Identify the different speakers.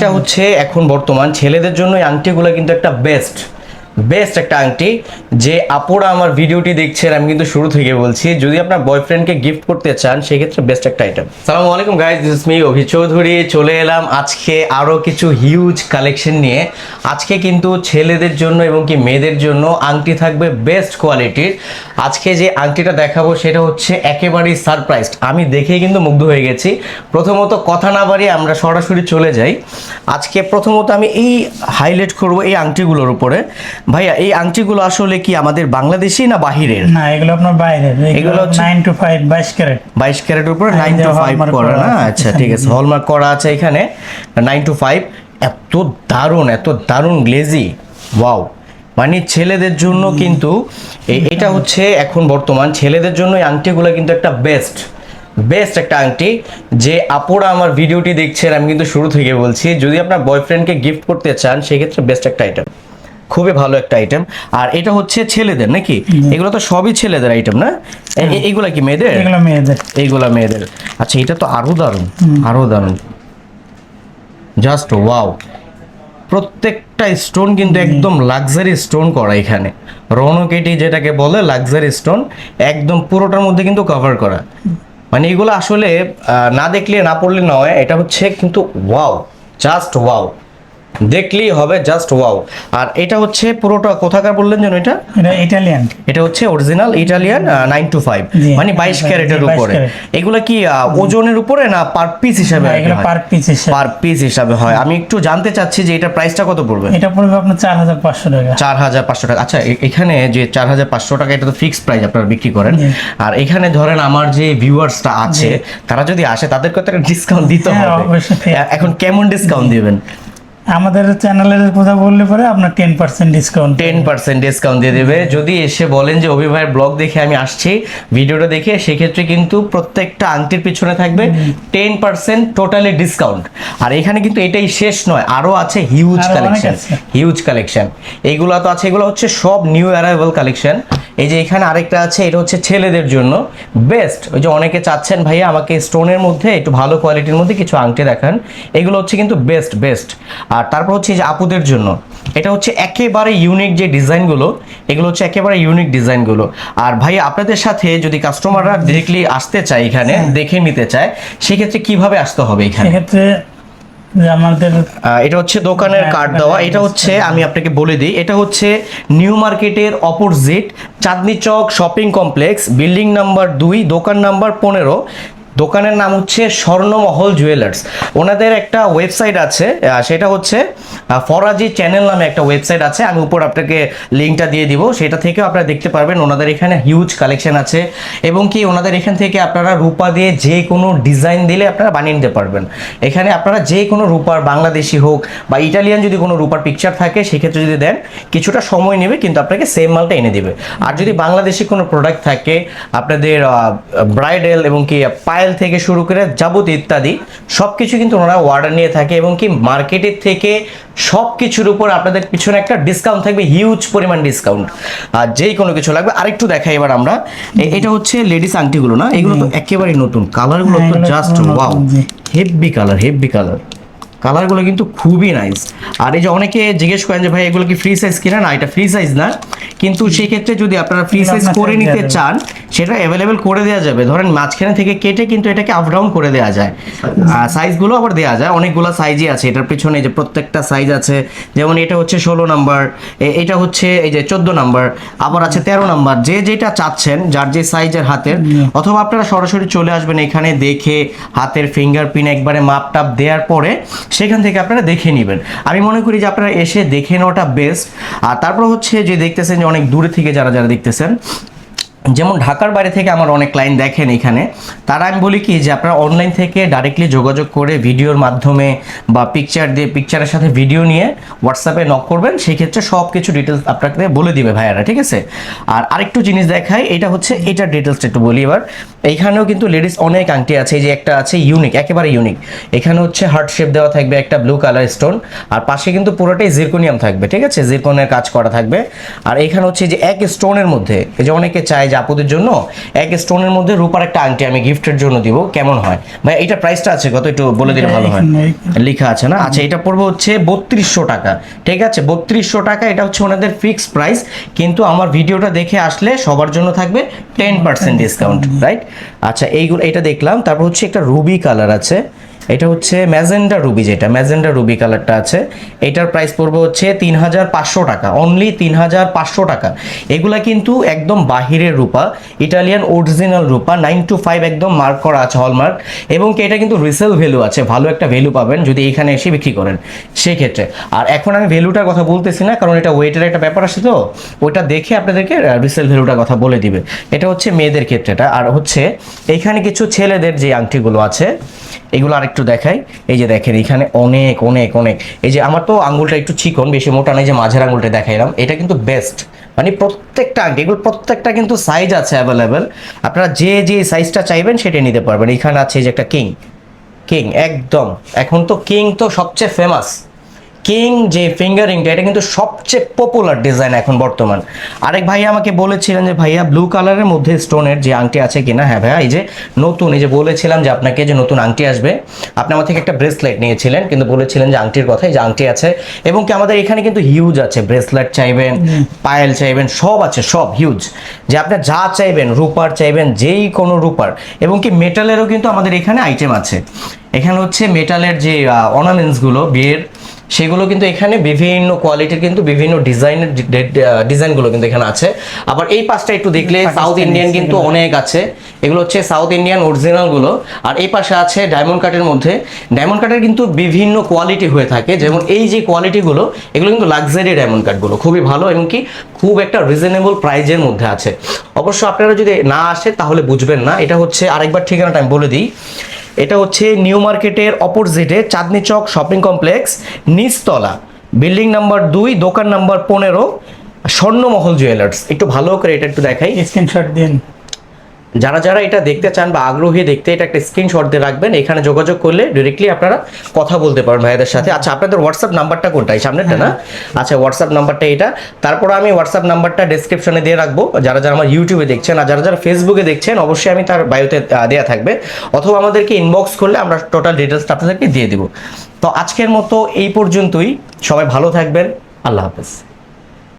Speaker 1: এটা হচ্ছে এখন বর্তমান ছেলেদের জন্য এই আংটিগুলো কিন্তু একটা বেস্ট বেস্ট একটা আংটি যে আপুরা আমার ভিডিওটি দেখছেন, আমি কিন্তু শুরু থেকে বলছি, যদি আপনার বয়ফ্রেন্ডকে গিফট করতে চান, সেক্ষেত্রে বেস্ট একটা আইটেম সালামু আলাইকুম guys this me Abhi Chowdhury, চলে এলাম আজকে আরও কিছু হিউজ কালেকশন নিয়ে। আজকে কিন্তু ছেলেদের জন্য এবং কি মেয়েদের জন্য আংটি থাকবে বেস্ট কোয়ালিটির আজকে যে আংটিটা দেখাবো সেটা হচ্ছে একেবারেই সারপ্রাইজড আমি দেখেই কিন্তু মুগ্ধ হয়ে গেছি। প্রথমত কথা না বাড়িয়ে আমরা সরাসরি চলে যাই। আজকে প্রথমত আমি এই হাইলাইট করব এই আংটিগুলোর উপরে। ভাইয়া এই আংটিগুলো আসলে কি আমাদের বাংলাদেশি না বাহিরের?
Speaker 2: না এগুলো আপনার বাইরের।
Speaker 1: এগুলো হচ্ছে-
Speaker 2: নাইন টু ফাইভ বাইশ ক্যারেট
Speaker 1: বাইশ ক্যারেটের উপরে
Speaker 2: হ্যাঁ,
Speaker 1: নাইন টু ফাইভ করা
Speaker 2: করা
Speaker 1: না আচ্ছা ঠিক আছে হলমার্ক করা আছে এখানে। নাইন টু ফাইভ এত দারুণ এত দারুণ গ্লেজি ওয়াও মানে ছেলেদের জন্য কিন্তু এটা হচ্ছে এখন বর্তমান ছেলেদের জন্য এই আংটিগুলো কিন্তু একটা বেস্ট বেস্ট একটা আংটি যে আপুরা আমার ভিডিওটি দেখছেন আমি কিন্তু শুরু থেকে বলছি যদি আপনার বয়ফ্রেন্ডকে গিফট করতে চান সেক্ষেত্রে বেস্ট একটা আইটেম খুবই ভালো একটা আইটেম আর এটা হচ্ছে ছেলেদের নাকি? এগুলো তো সবই ছেলেদের আইটেম না? এ- এ- এগুলা কি মেয়েদের?
Speaker 2: এগুলো মেয়েদের।
Speaker 1: এইগুলা মেয়েদের। আচ্ছা এটা তো আরও দারুণ আরও দারুণ। জাস্ট ওয়াও প্রত্যেকটা স্টোন কিন্তু একদম লাক্সারি স্টোন করা এখানে। রনকেটি যেটাকে বলে লাক্সারি স্টোন একদম পুরোটার মধ্যে কিন্তু কভার করা। মানে এগুলো আসলে আহ, না দেখলে না পড়লে নয় এটা হচ্ছে কিন্তু ওয়াও জাস্ট ওয়াও দেখলেই হবে জাস্ট ওয়াও আর এটা হচ্ছে পুরোটা কোথাকার বললেন যেন এটা?
Speaker 2: এটা ইটালিয়ান
Speaker 1: এটা হচ্ছে original Italian nine two five মানে বাইশ ক্যারেটের উপরে। এগুলো কি ওজনের উপরে না পার পিস হিসাবে
Speaker 2: পার পিস হিসেবে।
Speaker 1: পার পিস হিসাবে হয়। আমি একটু জানতে চাচ্ছি যে এটা প্রাইসটা কত পড়বে?
Speaker 2: এটা পড়বে আপনার চার হাজার পাঁচশো টাকা।
Speaker 1: চার হাজার পাঁচশো টাকা। আচ্ছা এখানে যে চার হাজার পাঁচশো টাকা এটা তো ফিক্সড প্রাইস আপনারা বিক্রি করেন। আর এখানে ধরেন আমার যে ভিউয়ার্সটা আছে তারা যদি আসে তাদেরকে তো একটা ডিসকাউন্ট দিতে
Speaker 2: হ্যাঁ,
Speaker 1: হবে। এখন কেমন ডিসকাউন্ট দিবেন?
Speaker 2: আমাদের চ্যানেলের কথা বললে পরে আপনার ten percent discount
Speaker 1: ten percent discount দিয়ে দেবে। যদি এসে বলেন যে অভি ভাইয়ের ব্লগ দেখে আমি আসছি ভিডিওটা দেখে সেক্ষেত্রে কিন্তু প্রত্যেকটা আংটির পিছনে থাকবে টেন পার্সেন্ট টোটালি ডিসকাউন্ট আর এখানে কিন্তু এটাই শেষ নয় আরও আছে হিউজ কালেকশন হিউজ কালেকশন এইগুলো তো আছে এগুলো হচ্ছে সব নিউ অ্যারাইভাল কালেকশন এই যে এখানে আরেকটা আছে এটা হচ্ছে ছেলেদের জন্য। বেস্ট ওই যে অনেকে চাচ্ছেন ভাইয়া আমাকে স্টোনের মধ্যে একটু ভালো কোয়ালিটির মধ্যে কিছু আংটি দেখান। এগুলো হচ্ছে কিন্তু বেস্ট বেস্ট আর তারপর হচ্ছে যে আপুদের জন্য। এটা হচ্ছে একেবারে ইউনিক যে ডিজাইনগুলো এগুলো হচ্ছে একেবারে ইউনিক ডিজাইনগুলো। আর ভাই আপনাদের সাথে যদি কাস্টমাররা ডিরেক্টলি আসতে চায় এখানে দেখে নিতে চায় সেক্ষেত্রে কীভাবে আসতে হবে এখানে?
Speaker 2: সেক্ষেত্রে আমাদের
Speaker 1: এটা হচ্ছে দোকানের
Speaker 2: হ্যাঁ,
Speaker 1: কার্ড দেওয়া। এটা হচ্ছে আমি আপনাকে বলে দিই এটা হচ্ছে নিউ মার্কেটের opposite Chandni Chowk shopping complex building number দুই দোকান নাম্বার পনেরো। দোকানের নাম হচ্ছে স্বর্ণমহল জুয়েলার্স। ওনাদের একটা ওয়েবসাইট আছে সেটা হচ্ছে ফরাজি চ্যানেল নামে একটা ওয়েবসাইট আছে, আমি উপর আপনাকে লিঙ্কটা দিয়ে দিব, সেটা থেকেও আপনারা দেখতে পারবেন ওনাদের এখানে হিউজ কালেকশন আছে, এবং কি ওনাদের এখান থেকে আপনারা রূপা দিয়ে যে কোনো ডিজাইন দিলে আপনারা বানিয়ে নিতে পারবেন। এখানে আপনারা যে কোনো রূপার, বাংলাদেশি হোক বা ইটালিয়ান যদি কোনো রূপার পিকচার থাকে, সেক্ষেত্রে যদি দেন, কিছুটা সময় নেবে, কিন্তু আপনাকে সেম মালটা এনে দেবে। আর যদি বাংলাদেশি কোনো প্রোডাক্ট থাকে, আপনাদের ব্রাইডাল এবং কি পায়েল থেকে শুরু করে যাবতীয় ইত্যাদি সব কিছু কিন্তু ওনারা অর্ডার নিয়ে থাকে এবং কি মার্কেটের থেকে সব কিছুর উপর আপনাদের পিছনে একটা ডিসকাউন্ট থাকবে হিউজ পরিমাণ ডিসকাউন্ট আর যেই কোনো কিছু লাগবে আরেকটু দেখাই এবার আমরা। এটা হচ্ছে লেডিস আংটিগুলো না? এগুলো তো একেবারেই নতুন। কালারগুলো তো just wow heavy colour heavy colour কালারগুলো কিন্তু খুবই নাইস আর এই যে অনেকে জিজ্ঞেস করেন যে ভাই এগুলো কি ফ্রি সাইজ কিনা? না এটা ফ্রি সাইজ না। কিন্তু সেই ক্ষেত্রে যদি আপনারা ফ্রি সাইজ করে নিতে চান সেটা অ্যাভেলেবেল করে দেওয়া যাবে। ধরেন মাঝখানে থেকে কেটে কিন্তু এটাকে আপ ডাউন করে দেওয়া যায়। সাইজগুলো আবার দেওয়া যায়। অনেকগুলো সাইজই আছে। এটার পিছনে যে প্রত্যেকটা সাইজ আছে। যেমন এটা হচ্ছে ষোলো নাম্বার এটা হচ্ছে এই যে চোদ্দ নাম্বার আবার আছে তেরো নাম্বার যে যেটা চাচ্ছেন যার যে সাইজের হাতের অথবা আপনারা সরাসরি চলে আসবেন এখানে দেখে হাতের ফিঙ্গারপ্রিন্ট একবারে মাপ টাপ দেওয়ার পরে সেখান থেকে আপনারা দেখে নেবেন। আমি মনে করি যে আপনারা এসে দেখে নেওয়াটা বেস্ট আর তারপর হচ্ছে যে দেখতেছেন যে অনেক দূরে থেকে যারা যারা দেখতেছেন যেমন ঢাকার বাইরে থেকে আমার অনেক ক্লায়েন্ট দেখেন এখানে, তারা আমি বলি কি যে আপনারা অনলাইন থেকে ডাইরেক্টলি যোগাযোগ করে ভিডিওর মাধ্যমে বা পিকচার দিয়ে পিকচারের সাথে ভিডিও নিয়ে হোয়াটসঅ্যাপে নক করবেন সেই ক্ষেত্রে সব কিছু ডিটেলস আপনাকে বলে দিবে ভাইয়ারা, ঠিক আছে? আর আরেকটু জিনিস দেখাই, এটা হচ্ছে এটার ডিটেলসটা একটু বলি এবার। এইখানেও কিন্তু লেডিস অনেক আংটি আছে, এই যে একটা আছে ইউনিক একেবারে ইউনিক এখানে হচ্ছে হার্ট শেপ দেওয়া থাকবে, একটা ব্লু কালার স্টোন আর পাশে কিন্তু পুরোটাই জিরকোনিয়াম থাকবে, ঠিক আছে? জিরকনের কাজ করা থাকবে। আর এখানে হচ্ছে যে এক স্টোনের মধ্যে, এই যে অনেকে চায় যে আপুদের জন্য এক স্টোনের মধ্যে রূপার একটা আংটি আমি গিফটের জন্য দিব কেমন হয়? ভাই এটা প্রাইসটা আছে কত একটু বলে দিলে ভালো হয়? লেখা আছে না? আচ্ছা এটা পড়বে হচ্ছে বত্রিশশো টাকা ঠিক আছে? বত্রিশশো টাকা এটা হচ্ছে ওনাদের ফিক্স প্রাইস কিন্তু আমার ভিডিওটা দেখে আসলে সবার জন্য থাকবে টেন পার্সেন্ট ডিসকাউন্ট রাইট আচ্ছা এইগুলো এটা দেখলাম তারপর হচ্ছে একটা রুবি কালার আছে। এটা হচ্ছে ম্যাজেন্ডা রুবি যেটা, ম্যাজেন্ডা রুবি কালারটা আছে। এটার প্রাইস পড়বে হচ্ছে তিন হাজার পাঁচশো টাকা অনলি তিন হাজার পাঁচশো টাকা। এগুলা কিন্তু একদম বাহিরের রূপা, ইটালিয়ান অরিজিনাল রূপা নাইন টু ফাইভ একদম মার্ক করা আছে হলমার্ক এবং এটা কিন্তু রিসেল ভ্যালু আছে, ভালো একটা ভ্যালু পাবেন যদি এখানে এসে বিক্রি করেন সেক্ষেত্রে। আর এখন আমি ভ্যালুটার কথা বলতেছি না, কারণ এটা ওয়েটের একটা ব্যাপার আছে তো, ওইটা দেখে আপনাদেরকে রিসেল ভ্যালুটার কথা বলে দিবে। এটা হচ্ছে মেয়েদের ক্ষেত্রেটা আর হচ্ছে এখানে কিছু ছেলেদের যে আংটিগুলো আছে এগুলো আরেকটু দেখাই। এই যে দেখেন, এখানে অনেক অনেক অনেক। এই যে আমার তো আঙুলটা একটু চিকন, বেশি মোটা নেই যে মাঝের আঙ্গুলটা দেখাইলাম, এটা কিন্তু বেস্ট মানে প্রত্যেকটা এগুলো প্রত্যেকটা কিন্তু সাইজ আছে অ্যাভেলেবেল আপনারা যে যে সাইজটা চাইবেন সেটা নিতে পারবেন। এখানে আছে যে একটা কিং কিং একদম। এখন তো কিং তো সবচেয়ে ফেমাস কিং যে ফিঙ্গারিংটা এটা কিন্তু সবচেয়ে পপুলার ডিজাইন এখন বর্তমান। আরেক ভাই আমাকে বলেছিলেন যে ভাইয়া ব্লু কালারের মধ্যে স্টোনের যে আংটি আছে কিনা? হ্যাঁ ভাইয়া এই যে নতুন এই যে বলেছিলাম যে আপনাকে যে নতুন আংটি আসবে আপনি আমার থেকে একটা ব্রেসলেট নিয়েছিলেন কিন্তু বলেছিলেন যে আংটির কথা এই যে আংটি আছে। এবং কি আমাদের এখানে কিন্তু হিউজ আছে ব্রেসলেট চাইবেন পায়েল চাইবেন সব আছে সব হিউজ যে আপনি যা চাইবেন রূপার চাইবেন যেই কোনো রূপার। এবং কি মেটালেরও কিন্তু আমাদের এখানে আইটেম আছে। এখানে হচ্ছে মেটালের যে অর্নামেন্টসগুলো বিয়ের সেগুলো কিন্তু এখানে বিভিন্ন কোয়ালিটির কিন্তু বিভিন্ন ডিজাইনের ডিজাইনগুলো কিন্তু এখানে আছে। আবার এই পাশটা একটু দেখলে সাউথ ইন্ডিয়ান কিন্তু অনেক আছে। এগুলো হচ্ছে সাউথ ইন্ডিয়ান অরিজিনালগুলো আর এই পাশে আছে ডায়মন্ড কাটের মধ্যে। ডায়মন্ড কাটের কিন্তু বিভিন্ন কোয়ালিটি হয়ে থাকে। যেমন এই যে কোয়ালিটিগুলো এগুলো কিন্তু লাক্সারি ডায়মন্ড কাটগুলো খুবই ভালো এবং কি খুব একটা রিজনেবল প্রাইজের মধ্যে আছে। অবশ্য আপনারা যদি না আসে তাহলে বুঝবেন না। এটা হচ্ছে আরেকবার ঠিকানাটা আমি বলে দিই। এটা হচ্ছে নিউ মার্কেটের অপোজিটে চাঁদনি চক শপিং কমপ্লেক্স, নিচতলা। বিল্ডিং নাম্বার দুই, দোকান নাম্বার পনেরো, স্বর্ণমহল জুয়েলার্স। একটু ভালো করে এটা একটু দেখাই।
Speaker 2: স্ক্রিনশট দিন।
Speaker 1: যারা যারা এটা দেখতে চান বা আগ্রহী দেখতে এটা একটা স্ক্রিনশট দিয়ে রাখবেন। এখানে যোগাযোগ করলে ডিরেক্টলি আপনারা কথা বলতে পারেন ভাইয়াদের সাথে। আচ্ছা আপনাদের হোয়াটসঅ্যাপ নাম্বারটা কোনটা? এই সামনেরটা না? আচ্ছা হোয়াটসঅ্যাপ নাম্বারটা এটা। তারপর আমি হোয়াটসঅ্যাপ নাম্বারটা ডেসক্রিপশনে দিয়ে রাখব। যারা যারা আমার ইউটিউবে দেখছেন আর যারা যারা ফেসবুকে দেখছেন অবশ্যই আমি তার বায়োতে দেওয়া থাকবে। অথবা আমাদেরকে ইনবক্স করলে আমরা টোটাল ডিটেলসটা আপনাদেরকে দিয়ে দিব। তো আজকের মতো এই পর্যন্তই। সবাই ভালো থাকবেন। আল্লাহ হাফেজ।